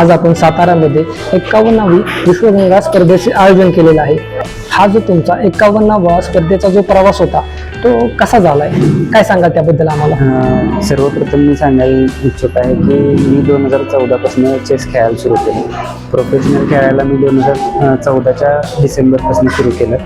आज आपण सातारामध्ये एकावन्नावी विश्वगंगा स्पर्धेचे आयोजन केलेलं आहे. हा जो तुमचा एकावन्नावा स्पर्धेचा जो प्रवास होता तो कसा झालाय? काय सांगा त्याबद्दल आम्हाला? अं, सर्वप्रथम मी सांगायला इच्छुक आहे की मी दोन हजार चौदापासून चेस खेळायला सुरू केलं. प्रोफेशनल खेळायला मी दोन हजार चौदाच्या डिसेंबरपासून सुरू केलं.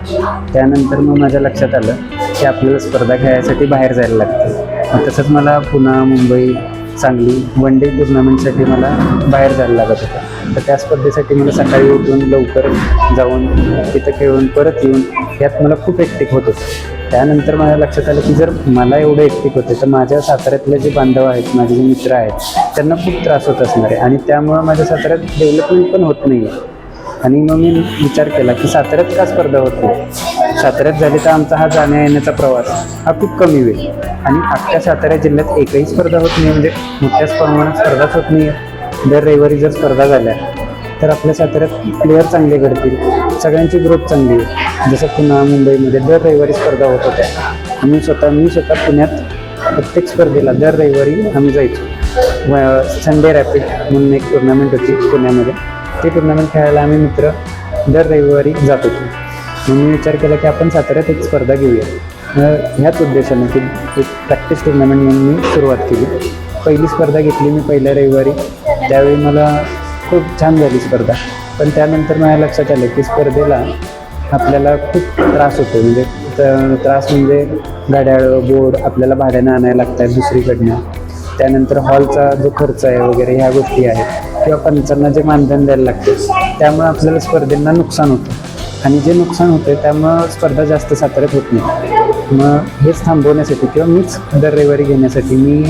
त्यानंतर मग माझ्या लक्षात आलं की आपल्याला स्पर्धा खेळायसाठी बाहेर जायला लागतं. तसंच मला पुन्हा मुंबई चांगली वन डे टुर्नामेंटसाठी मला बाहेर जायला लागत होतं. तर त्या स्पर्धेसाठी मला सकाळी उठून लवकर जाऊन तिथं खेळून परत येऊन यात मला खूप एकटिक होत होतं. त्यानंतर माझ्या लक्षात आलं की जर मला एवढं एकटिक होते तर माझ्या साताऱ्यातले जे बांधव आहेत माझे जे मित्र आहेत त्यांना खूप त्रास होत असणार आहे. आणि त्यामुळं माझ्या साताऱ्यात डेव्हलपमेंट पण होत नाही आहे आणि मग मी विचार केला की साताऱ्यात का स्पर्धा होते साताऱ्यात झाले तर आमचा हा जाण्या येण्याचा प्रवास हा खूप कमी होईल आणि अख्ख्या सातारा जिल्ह्यात एकही स्पर्धा होत नाही म्हणजे मोठ्याच प्रमाणात स्पर्धाच होत नाही. दर रविवारी जर स्पर्धा झाल्या तर आपल्या साताऱ्यात प्लेयर चांगले घडतील सगळ्यांची ग्रोथ चांगली आहे. जसं पुन्हा मुंबईमध्ये दर रविवारी स्पर्धा होत होत्या. आम्ही स्वतः मी स्वतः पुण्यात प्रत्येक स्पर्धेला दर रविवारी आम्ही जायचो. संडे रॅपिड म्हणून एक टुर्नामेंट होती पुण्यामध्ये. ते टुर्नामेंट खेळायला आम्ही मित्र दर रविवारी जात होतो. मी विचार केला की आपण साताऱ्यात एक स्पर्धा घेऊया. मग ह्याच उद्देशाने की एक प्रॅक्टिस टुर्नामेंट म्हणून मी सुरुवात केली. पहिली स्पर्धा घेतली मी पहिल्या रविवारी. त्यावेळी मला खूप छान झाली स्पर्धा. पण त्यानंतर माझ्या लक्षात आलं की स्पर्धेला आपल्याला खूप त्रास होतो. म्हणजे त्रास म्हणजे गाड्याळ बोर्ड आपल्याला भाड्यानं आणायला लागतात दुसरीकडनं. त्यानंतर हॉलचा जो खर्च आहे वगैरे ह्या गोष्टी आहेत. किंवा पंचांना जे मानधन द्यायला लागते त्यामुळे आपल्याला स्पर्धेंना नुकसान होतं. आणि जे नुकसान होते त्यामुळं स्पर्धा जास्त साताऱ्यात होत नाही. मग हेच थांबवण्यासाठी किंवा मीच दर रविवारी घेण्यासाठी मी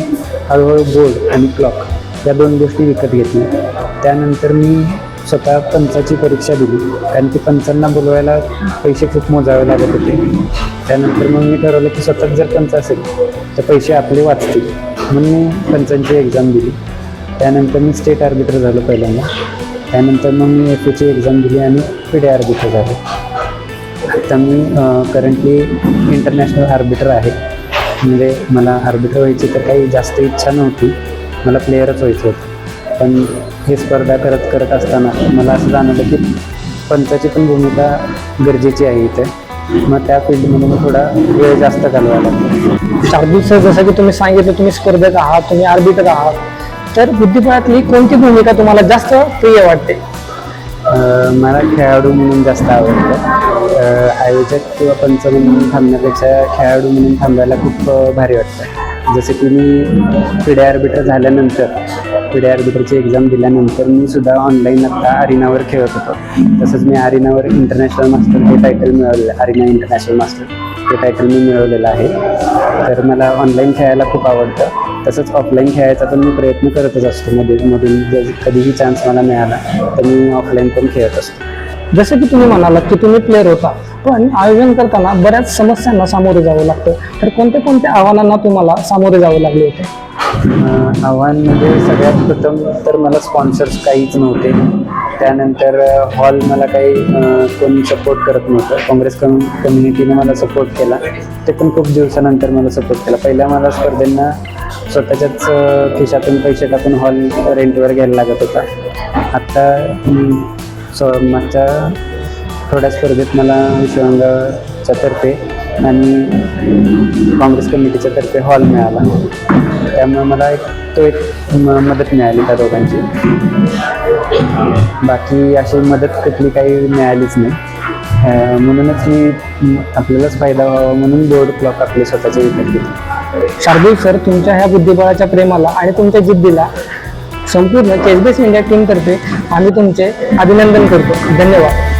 हळूहळू बोर्ड आणि क्लॉक या दोन गोष्टी विकत घेतल्या त्यानंतर मी स्वतः पंचाची परीक्षा दिली कारण की पंचांना बोलवायला पैसे खूप मोजावे लागत होते. त्यानंतर मग मी ठरवलं की स्वतःच जर पंच असेल तर पैसे आपले वाचतील. म्हणून मी पंचांची एक्झाम दिली. त्यानंतर मी स्टेट आर्बिटर झालो पहिल्यांदा. त्यानंतर मग मी एफ एची एक्झाम दिली आणि पी डी आर्बिटर झालं. आता मी करंटली इंटरनॅशनल आर्बिटर आहे. म्हणजे मला आर्बिटर व्हायची तर काही जास्त इच्छा नव्हती. मला प्लेयरच व्हायचं होतं. पण ही स्पर्धा करत करत असताना मला असं जाणवलं की पंचाची पण भूमिका गरजेची आहे इथे. मग त्या फील्डमध्ये मी थोडा वेळ जास्त घालवा लागतो शार्दूल सर जसं की तुम्ही सांगितलं तुम्ही स्पर्धक आहात तुम्ही आर्बिटर आहात. तर बुद्धिबळातली कोणती भूमिका तुम्हाला जास्त प्रिय वाटते? मला खेळाडू म्हणून जास्त आवडतं. आयोजक किंवा पंच म्हणून थांबण्यापेक्षा खेळाडू म्हणून थांबायला खूप भारी वाटतं. जसं की मी पिढे आर्बिटर झाल्यानंतर पिढे आर्बिटरची एक्झाम दिल्यानंतर मी सुद्धा ऑनलाईन आता अरिनावर खेळत होतो. तसंच मी अरिनावर इंटरनॅशनल मास्टर हे टायटल मिळवलेलं अरिना इंटरनॅशनल मास्टर हे टायटल मी मिळवलेलं आहे. तर मला ऑनलाईन खेळायला खूप आवडतं. तसंच ऑफलाईन खेळायचा पण मी प्रयत्न करतच असतो. मध्ये मधून जर कधीही चान्स मला मिळाला तर मी ऑफलाईन पण खेळत असतो. जसं की तुम्ही म्हणालात की तुम्ही प्लेअर होता पण आयोजन करताना बऱ्याच समस्यांना सामोरे जावं लागतं. तर कोणत्या कोणत्या आव्हानांना तुम्हाला सामोरे जावे लागले होते? आव्हान म्हणजे सगळ्यात प्रथम तर मला स्पॉन्सर्स काहीच नव्हते. त्यानंतर हॉल मला काही कोण सपोर्ट करत नव्हतं. काँग्रेस कम कम्युनिटीने मला सपोर्ट केला. ते पण खूप दिवसानंतर मला सपोर्ट केला. पहिल्या मला स्पर्धेंना स्वतःच्याच खिशातून पैसे टाकून हॉल रेंटवर घ्यायला लागत होता. आत्ता अं, मागच्या थोड्या स्पर्धेत मला विश्वांगाच्या तर्फे आणि काँग्रेस कमिटीच्या तर्फे हॉल मिळाला. त्यामुळे मला एक तो एक मदत मिळाली त्या दोघांची. बाकी अशी मदत कुठली काही मिळालीच नाही. म्हणूनच मी आपल्यालाच फायदा व्हावा म्हणून बोर्ड क्लॉक आपले स्वतःचे विकत घेतले. शार्दूल सर तुमच्या ह्या बुद्धिबळाच्या प्रेमाला आणि तुमच्या जिद्दीला संपूर्ण चेसबेस इंडिया टीमतर्फे आम्ही तुमचे अभिनंदन करतो. धन्यवाद.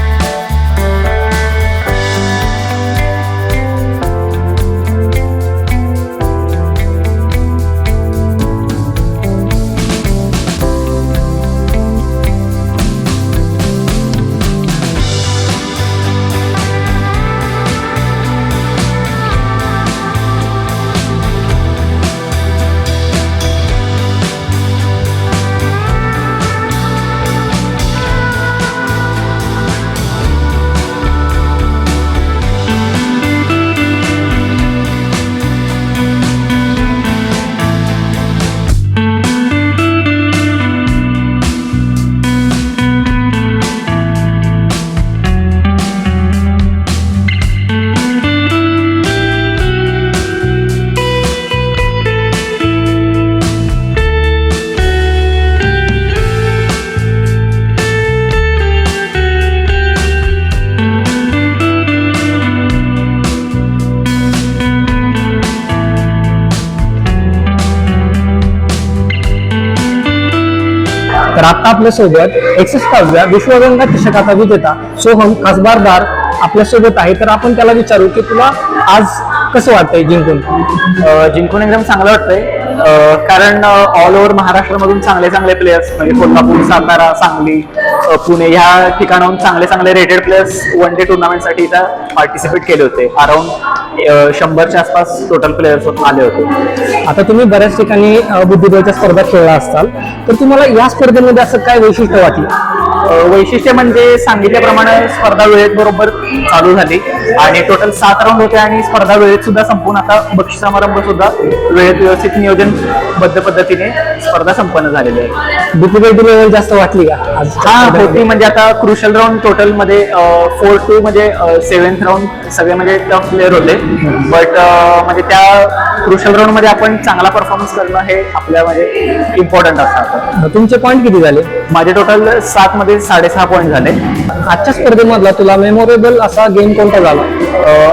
तर आता आपल्यासोबत एकसष्टाव्या विश्वगंगा चषकाचा विजेता सोहम कसबारदार आपल्यासोबत आहे तर आपण त्याला विचारू की तुला आज कसं वाटतंय जिंकून? जिंकून एकदम चांगलं वाटतंय. कारण ऑल ओव्हर महाराष्ट्रामधून चांगले चांगले प्लेयर्स म्हणजे कोल्हापूर सातारा सांगली पुणे ह्या ठिकाणाहून चांगले चांगले रेटेड प्लेयर्स वन डे टुर्नामेंटसाठी इथं पार्टिसिपेट केले होते. अराउंड शंभरच्या आसपास टोटल प्लेयर्स आले होते. आता तुम्ही बऱ्याच ठिकाणी बुद्धिबळच्या स्पर्धा खेळला असाल तर तुम्हाला या स्पर्धेमध्ये असं काय वैशिष्ट्य वाटलं? वैशिष्ट्य म्हणजे सांगितल्याप्रमाणे स्पर्धा वेळेत बरोबर चालू झाली. आणि टोटल सात राऊंड होते आणि स्पर्धा वेळेत सुद्धा संपून आता बक्षीस समारंभ सुद्धा वेळेत व्यवस्थित नियोजनबद्ध पद्धतीने स्पर्धा संपन्न झालेली आहे. डिफिकल्टी लेवल जास्त वाटली का? हा होती. म्हणजे आता क्रुशल राऊंड टोटलमध्ये फोर टू म्हणजे सेव्हन्थ राऊंड सगळे म्हणजे टफ प्लेअर होते. बट म्हणजे त्या क्रुशल राऊंडमध्ये आपण चांगला परफॉर्मन्स करणं हे आपल्या म्हणजे इम्पॉर्टंट असतं तुमचे पॉईंट किती झाले? माझे टोटल सात मध्ये साडेसहा पॉईंट झाले. आजच्या स्पर्धेमधला तुला मेमोरेबल असा गेम कोणता झाला?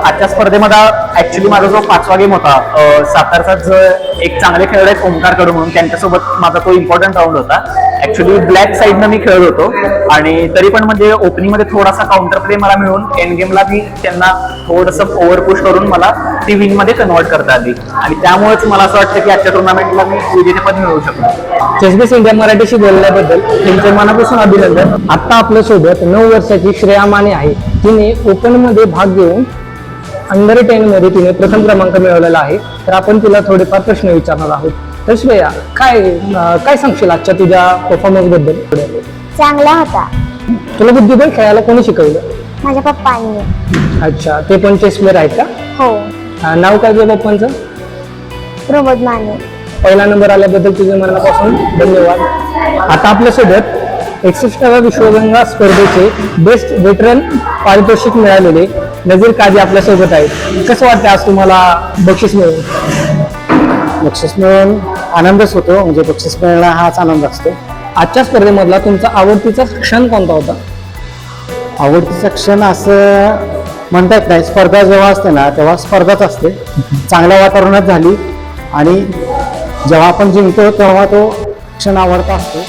आजच्या स्पर्धेमध्ये ऍक्च्युली माझा जो पाचवा गेम होता सातारचा जो एक चांगले खेळाडू आहेत ओमकार कडू म्हणून त्यांच्यासोबत माझा तो इम्पॉर्टंट राऊंड होता. ऍक्च्युली ब्लॅक साईडनं मी खेळत होतो. आणि तरी पण म्हणजे ओपनिंगमध्ये थोडासा काउंटर प्ले मला मिळून एंड गेमला मी त्यांना थोडंसं ओव्हर पुश करून मला ती विनमध्ये कन्वर्ट करता आली. आणि त्यामुळेच मला असं वाटतं की आजच्या टुर्नामेंटला मी विजेतेपद मिळवू शकतो चेसबीस इंडिया मराठीशी बोलल्याबद्दल त्यांचे मनापासून अभिनंदन. आता आपल्यासोबत नऊ वर्षाची श्रेया माने आहे. तिने ओपनमध्ये भाग घेऊन अंडर टेन मध्ये तिने प्रथम क्रमांक मिळवलेला आहे. तर आपण तिला थोडेफार प्रश्न विचारणार आहोत. तर श्रेया काय अं, काय सांगशील आजच्या तुझ्या परफॉर्मन्सबद्दल? चांगला होता. तुला बुद्धिबळ खेळायला कोणी शिकवलं? माझ्या पप्पांनी. अच्छा ते पण चेस प्लेअर आहेत का? हो. अं, नाव काय तुझ्या पप्पांचं? प्रमोद माने. पहिला नंबर आल्याबद्दल तुझ्या मनापासून धन्यवाद. आता आपल्यासोबत एकसष्टाव्या विश्वगंगा स्पर्धेचे बेस्ट वेटरन पारितोषिक मिळालेले नजीर काजी आपल्यासोबत आहेत. कसं वाटतं आज तुम्हाला बक्षीस मिळून बक्षीस मिळून आनंदच होतो. म्हणजे बक्षीस मिळणं हाच आनंद असतो. आजच्या स्पर्धेमधला तुमचा आवडतीचा क्षण कोणता होता? आवडतीचं क्षण असं म्हणता येत नाही स्पर्धा जेव्हा असते ना तेव्हा स्पर्धाच असते. चांगल्या वातावरणात झाली आणि जेव्हा आपण जिंकतो तेव्हा तो क्षण आवडता असतो.